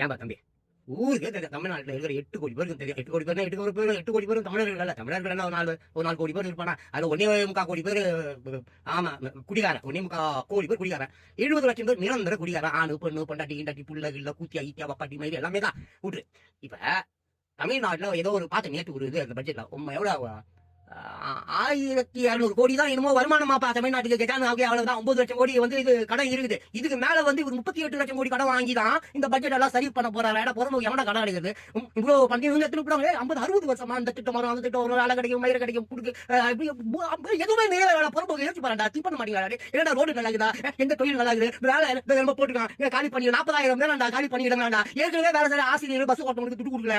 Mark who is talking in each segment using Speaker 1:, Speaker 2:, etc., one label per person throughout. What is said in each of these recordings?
Speaker 1: ஏன்பா தம்பி? ஊருக்கே தெரியும் தமிழ்நாட்டில் இருக்கிற எட்டு கோடி பேருக்கு தெரியும் எட்டு கோடி பேர் எட்டு கோடி பேர் எட்டு கோடி பேரும் தமிழர்கள் இல்லை தமிழர்கள் என்ன ஒரு நாலு ஒரு நாலு கோடி பேர் இருப்பானா? அது ஒன்னே முக்கால் கோடி பேர் ஆமா குடிகாரன். ஒன்னே முக்கால் கோடி பேர் குடிகாரன். எழுபது லட்சம் பேர் நிரந்தர குடிகாரன். ஆணு பெண்ணு பொண்டாட்டி இண்டாட்டி புள்ள கில்ல கூத்தியா ஈத்தியா பப்பாட்டி மாதிரி எல்லாமே தான். விட்டு இப்ப தமிழ்நாட்டுல ஏதோ ஒரு பார்த்து நேற்று ஒரு இது அந்த பட்ஜெட்ல உண்மை எவ்வளோ ஆயிரத்தி அறுநூறு கோடி தான் என்னமோ வருமானமாப்பா தமிழ்நாட்டுக்கு கேட்டாங்க. அவ்வளவுதான். ஒன்பது லட்சம் கோடி வந்து இது கடன் இருக்குது. இதுக்கு மேல வந்து ஒரு முப்பத்தி எட்டு லட்சம் கோடி கடன் வாங்கி தான் இந்த பட்ஜெட் எல்லாம் சரி பண்ண போறாரு. இடம் பிறந்த எவ்வளவு கடன் அடைகிறது உம், இவ்வளவு பண்ணி இவங்க திருப்பிடுவாங்க ஐம்பது அறுபது வருஷமா அந்த திட்டம் வரும். அந்த திட்டம் வரும். வேலை கிடைக்கும் மயிர கிடைக்கும் கொடுக்கு எதுவுமே நேர வேலை பிறப்பு யோசிச்சு பாருடா. திப் பண்ண மாட்டேங்கிறாரு என்னடா ரோடு நல்லா இருக்குதா எந்த தொழில் நல்லா இருக்குது வேலை இந்த நம்ம போட்டுக்கான் காலி பண்ணி நாற்பதாயிரம் பேர் நான் காலி பண்ணிடுங்கடா ஏற்கனவே வேலை செய்ய ஆசிரியர் பஸ் ஓட்டவங்களுக்கு துட்டு கொடுக்கல.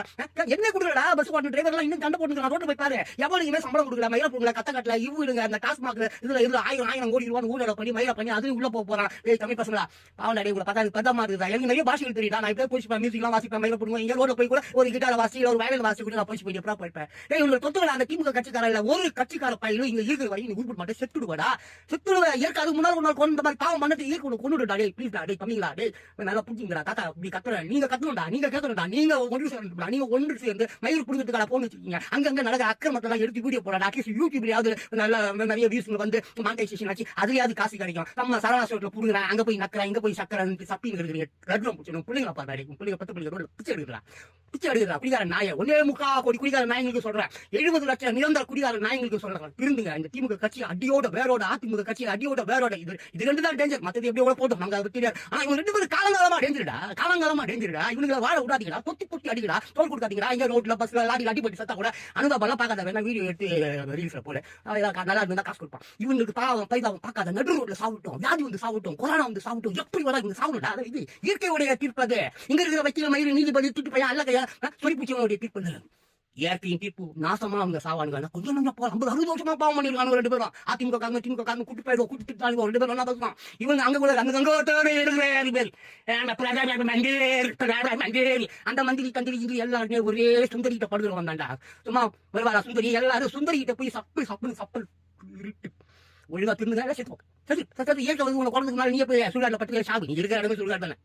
Speaker 1: என்ன கொடுக்கலடா? பஸ் ஓட்டம் டிரைவர் எல்லாம் இன்னும் கண்டு போட்டுருக்கான் ரோட்டு போய் பாரு. எவ்வளவு சம்பளம் கொடுக்கல மயில கொடுக்கல கத்த கட்டல இவ்விடுங்க அந்த டாஸ்மாக் இதுல இதுல ஆயிரம் ஆயிரம் கோடி ரூபாய் ஊழல பண்ணி மயில பண்ணி அதுவும் உள்ள போக போறான். ஏய் தமிழ் பசங்களா பாவம் டேய் கூட பார்த்தா பதமா இருக்குதா எனக்கு நிறைய பாஷைகள் தெரியுதா நான் இப்ப போய் மியூசிக் எல்லாம் வாசிப்பேன் மயில போடுவோம் இங்க ரோட போய் கூட ஒரு கிட்டார வாசி ஒரு வயலில் வாசி கூட நான் போய் போய் எப்படா போயிருப்பேன். ஏய் உங்களுக்கு தொத்துக்களை அந்த திமுக கட்சிக்கார இல்ல ஒரு கட்சிக்கார பயிலும் இங்க இருக்கிற வரையும் நீ உருப்பிட மாட்டேன் செத்துடுவாடா. செத்துடுவேன் ஏற்காது அதுக்கு முன்னாள் ஒரு நாள் கொண்டு மாதிரி பாவம் பண்ணிட்டு இயற்கை உனக்கு கொண்டுடா டேய் ப்ளீஸ் டேய் தமிங்களா டேய். நல்லா புடிச்சிங்கடா தாத்தா இப்படி கத்துற நீங்க கத்தணும்டா நீங்க கேட்கணும்டா நீங்க ஒன்று சேர்ந்து நீங்க ஒன்று சேர்ந்து மயிர் புடுங்கிறதுக்கான போன்னு வச்சுக்கீங்க. அங்கங்க நடக்க அக்கிரமத்தெல்லாம் எடுத்து வீடியோ போடா அட்லீஸ்ட் யூடியூப்லயாவது நல்ல நிறைய வியூஸ் வந்து மானிட்டைசேஷன் ஆச்சு. அதுலயாவது காசு கிடைக்கும். நம்ம சரவணா ஸ்டோர்ல புடுங்குறேன் அங்க போய் நக்கிறேன் இங்க போய் சக்கரை சப்பிங்க இருக்கிறீங்க ரத்னம் பிடிச்சிடும் பிள்ளைங்க பாரு பிள்ளைங்க பத்து பிள்ளைங்க ரோட்ல பிச்சை எடுக்கிறான் பிச்சை எடுக்கிற குடிகார நாய. ஒன்னே முக்கா கோடி குடிகார நாயங்களுக்கு சொல்றேன். எழுபது லட்சம் நிரந்தர குடிகார நாயங்களுக்கு சொல்றேன். திருந்துங்க. இந்த திமுக கட்சி அடியோட வேரோட அதிமுக கட்சி அடியோட வேரோட இது இது ரெண்டு தான் டேஞ்சர் மத்தது எப்படி எவ்வளவு போட்டோம்? நாங்க அது தெரியாது. ஆனா இவங்க ரெண்டு பேரும் காலங்காலமா டேஞ்சிருடா காலங்காலமா டேஞ்சர்டா இவனுங்களை வாழ விடாதீங்கடா. பொத்தி பொத்தி அடிக்கடா தோல் கொடுக்காதீங்களா இங்க ரோட்ல பஸ்ல லாரி போட்டு சத்தா கூட அனுபவம் பார்க்காத வேணா வீடியோ எடுத்து ரீல்ஸ்ல போல நல்லா இருந்தா காசு கொடுப்பான். இவங்களுக்கு பாவம் பைதாவும் பார்க்காத. நடு ரோட்ல சாப்பிட்டோம் வியாதி வந்து சாப்பிட்டோம் கொரோனா வந்து சாப்பிட்டோம் எப்படி வர இவங்க சாப்பிடா இது இயற்கையுடைய தீர்ப்பது இங்க இருக்கிற வக்கீல மயிறு நீதிபதி திட்டு பையன் அல்ல கையா சொரிப்பிச்சவனுடைய ட்ரீட் பண்ணல. இயற்கையின் தீர்ப்பு நாசமா அவங்க சாவானுங்க. கொஞ்சம் நம்ம போல ஐம்பது அறுபது வருஷமா பாவம் பண்ணிருக்காங்க ரெண்டு பேரும். அதிமுக காங்க திமுக காங்க கூட்டு போயிடுவோம் கூட்டு தாங்க ரெண்டு பேரும் ஒண்ணா பேசுவான். இவங்க அங்க கூட அங்க அங்க ஒருத்தவங்க இருக்கிற பேர். மஞ்சள் அந்த மந்திரி தந்திரி இது எல்லாருமே ஒரே சுந்தரி கிட்ட படுகிற வந்தாண்டா சும்மா வருவாரா சுந்தரி எல்லாரும் சுந்தரி கிட்ட போய் சப்பு சப்பு சப்பல் இருட்டு ஒழுங்கா திருந்துதா செத்து சரி சரி, சரி ஏற்க வந்து உங்களை குழந்தைக்கு மேலே நீ போய் சுடுகாட்டில் பட்டு சாகு நீ இருக்கிற இடமே சுடுகாட்டு தானே.